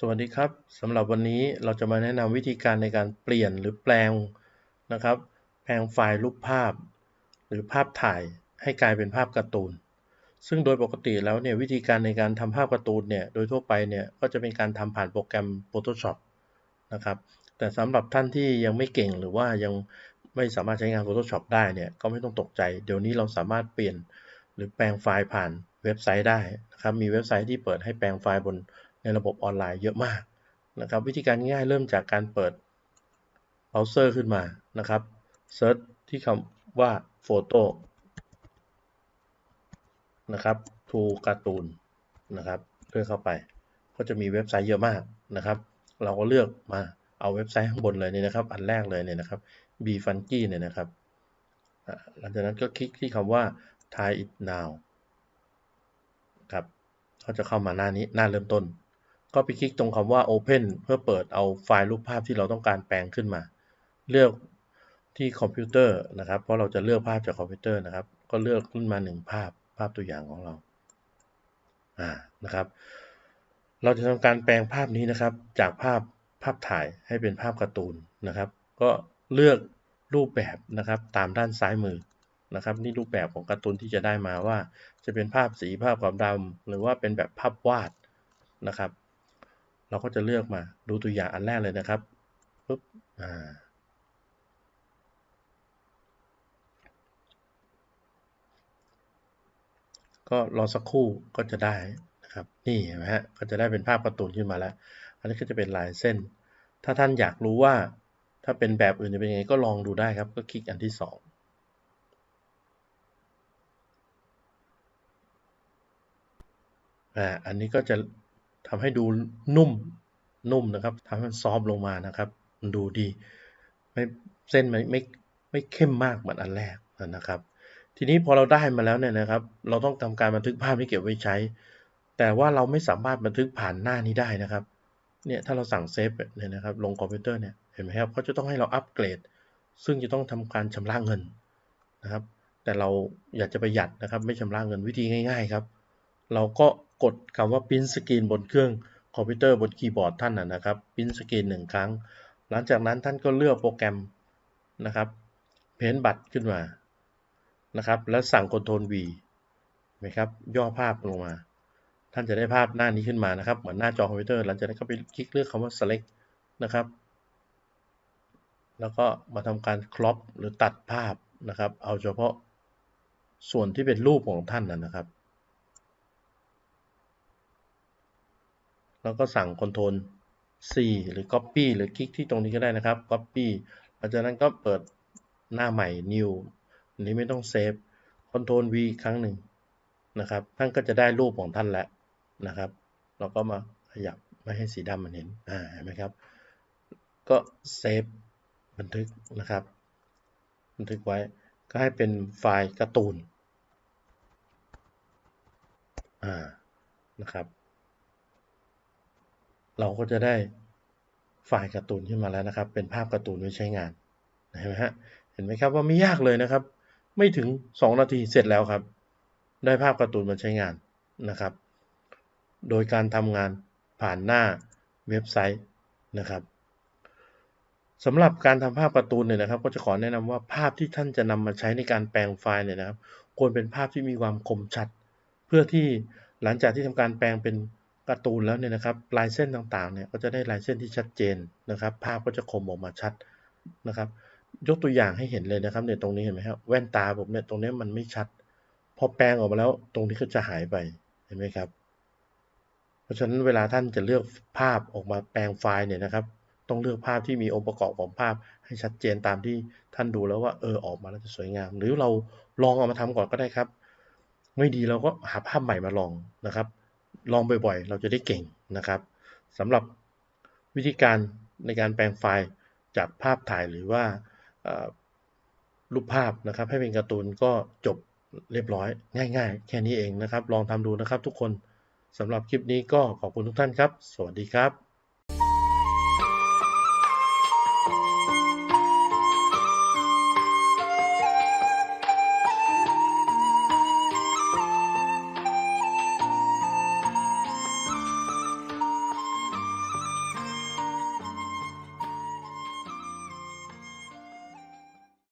สวัสดีครับสำหรับวันนี้เราจะมาแนะนำวิธีการในการเปลี่ยนหรือแปลงนะครับ แปลงไฟล์รูปภาพ หรือภาพถ่ายให้กลายเป็นภาพการ์ตูน ซึ่งโดยปกติแล้วเนี่ยวิธีการในการทำภาพการ์ตูนเนี่ยโดยทั่วไปเนี่ยก็จะเป็นการทำผ่านโปรแกรม Photoshop นะครับ แต่สำหรับท่านที่ยังไม่เก่งหรือว่ายังไม่สามารถใช้งาน Photoshop ได้เนี่ยก็ไม่ต้องตกใจ เดี๋ยวนี้เราสามารถเปลี่ยนหรือแปลงไฟล์ผ่านเว็บไซต์ได้นะครับมีเว็บไซต์ที่เปิดให้แปลงไฟล์บน ในระบบออนไลน์เยอะมากนะครับ วิธีการง่ายเริ่มจากการเปิดเบราว์เซอร์ขึ้นมานะครับเซิร์ชที่คำว่าโฟโต้นะครับทูการ์ตูนนะครับเลือเข้าไปก็จะมีเว็บไซต์เยอะมากนะครับ เราก็เลือกมาเอาเว็บไซต์ข้างบนเลยนี่นะครับ อันแรกเลยเนี่ยนะครับ b f u n k y เนี่ยนะครับหลังจากนั้นก็คลิกที่คำว่า try it now ครับเขาจะเข้ามาหน้านี้หน้าเริ่มต้น ก็ไปคลิกตรงคำว่า Open เพื่อเปิดเอาไฟล์รูปภาพที่เราต้องการแปลงขึ้นมา เลือกที่คอมพิวเตอร์นะครับ เพราะเราจะเลือกภาพจากคอมพิวเตอร์นะครับ ก็เลือกขึ้นมา1ภาพภาพตัวอย่างของเราอ่านะครับ เราจะทำการแปลงภาพนี้นะครับ จากภาพภาพถ่ายให้เป็นภาพการ์ตูนนะครับ ก็เลือกรูปแบบนะครับตามด้านซ้ายมือนะครับ นี่รูปแบบของการ์ตูนที่จะได้มาว่า จะเป็นภาพสีภาพขาวดำหรือว่าเป็นแบบภาพวาดนะครับ เราก็จะเลือกมาดูตัวอย่างอันแรกเลยนะครับปุ๊บอ่าก็รอสักครู่ก็จะได้นะครับนี่เห็นไหมฮะก็จะได้เป็นภาพการ์ตูนขึ้นมาแล้ว อันนี้ก็จะเป็นลายเส้น ถ้าท่านอยากรู้ว่าถ้าเป็นแบบอื่นจะเป็นยังไงก็ลองดูได้ครับ ก็คลิกอันที่สองอ่าอันนี้ก็จะ ทำให้ดูนุ่มนุ่มนะครับทำให้มันซอฟลงมานะครับมันดูดีไม่เส้นไม่ไม่ไม่เข้มมากเหมือนอันแรกนะครับ ทีนี้พอเราได้มาแล้วเนี่ยนะครับ เราต้องทำการบันทึกภาพที่เก็บไว้ใช้ แต่ว่าเราไม่สามารถบันทึกผ่านหน้านี้ได้นะครับเนี่ยถ้าเราสั่งเซฟเนี่ยนะครับลงคอมพิวเตอร์เนี่ยเห็นไหมครับเขาจะต้องให้เราอัปเกรด ซึ่งจะต้องทำการชำระเงินนะครับ แต่เราอยากจะประหยัดนะครับ ไม่ชำระเงินวิธีง่าย ๆ ครับ เราก็กดคำว่า Print Screen บนเครื่องคอมพิวเตอร์บนคีย์บอร์ดท่านนะครับ Print Screen หนึ่งครั้ง หลังจากนั้นท่านก็เลือกโปรแกรมนะครับเพนบัตขึ้นมานะครับ แล้วสั่ง Ctrl V ไหมครับย่อภาพลงมา ท่านจะได้ภาพหน้านี้ขึ้นมานะครับ เหมือนหน้าจอคอมพิวเตอร์หลังจากนั้นก็ไปคลิกเลือกคำว่า select นะครับ แล้วก็มาทำการครอปหรือตัดภาพนะครับ เอาเฉพาะส่วนที่เป็นรูปของท่านนะครับ แล้วก็สั่ง Ctrl C หรือ Copy หรือคลิกที่ตรงนี้ก็ได้นะครับ Copy หลังจากนั้นก็เปิดหน้าใหม่ New อันนี้ไม่ต้องเซฟ Ctrl V ครั้งหนึ่งนะครับ ท่านก็จะได้รูปของท่านแล้วนะครับ เราก็มาขยับไม่ให้สีดำมันเห็นอ่าเห็นไหมครับ ก็เซฟบันทึกนะครับ บันทึกไว้ก็ให้เป็นไฟล์การ์ตูนอ่านะครับ เราก็จะได้ไฟล์การ์ตูนขึ้นมาแล้วนะครับ เป็นภาพการ์ตูนไว้ใช้งานเห็นไหมฮะเห็นไหมครับว่าไม่ยากเลยนะครับ ไม่ถึง 2 นาทีเสร็จแล้วครับ ได้ภาพการ์ตูนมาใช้งานนะครับ โดยการทำงานผ่านหน้าเว็บไซต์นะครับสำหรับการทำภาพการ์ตูนเนี่ยนะครับ ก็จะขอแนะนำว่าภาพที่ท่านจะนำมาใช้ในการแปลงไฟล์เนี่ยนะครับ ควรเป็นภาพที่มีความคมชัด เพื่อที่หลังจากที่ทำการแปลงเป็น การ์ตูนแล้วเนี่ยนะครับลายเส้นต่างๆเนี่ยก็จะได้ลายเส้นที่ชัดเจนนะครับ ภาพก็จะคมออกมาชัดนะครับ ยกตัวอย่างให้เห็นเลยนะครับเนี่ยตรงนี้เห็นไหมครับแว่นตาผมเนี่ยตรงนี้มันไม่ชัด พอแปลงออกมาแล้วตรงนี้ก็จะหายไปเห็นไหมครับ เพราะฉะนั้นเวลาท่านจะเลือกภาพออกมาแปลงไฟล์เนี่ยนะครับ ต้องเลือกภาพที่มีองค์ประกอบของภาพให้ชัดเจนตามที่ท่านดูแล้วว่าเออออกมาแล้วจะสวยงาม หรือเราลองเอามาทำก่อนก็ได้ครับ ไม่ดีเราก็หาภาพใหม่มาลองนะครับ ลองบ่อยๆ เราจะได้เก่งนะครับสำหรับวิธีการในการแปลงไฟล์จากภาพถ่ายหรือว่ารูปภาพนะครับ ให้เป็นการ์ตูนก็จบเรียบร้อย ง่าย ๆ แค่นี้เองนะครับ ลองทำดูนะครับทุกคนสำหรับคลิปนี้ก็ขอบคุณทุกท่านครับ สวัสดีครับ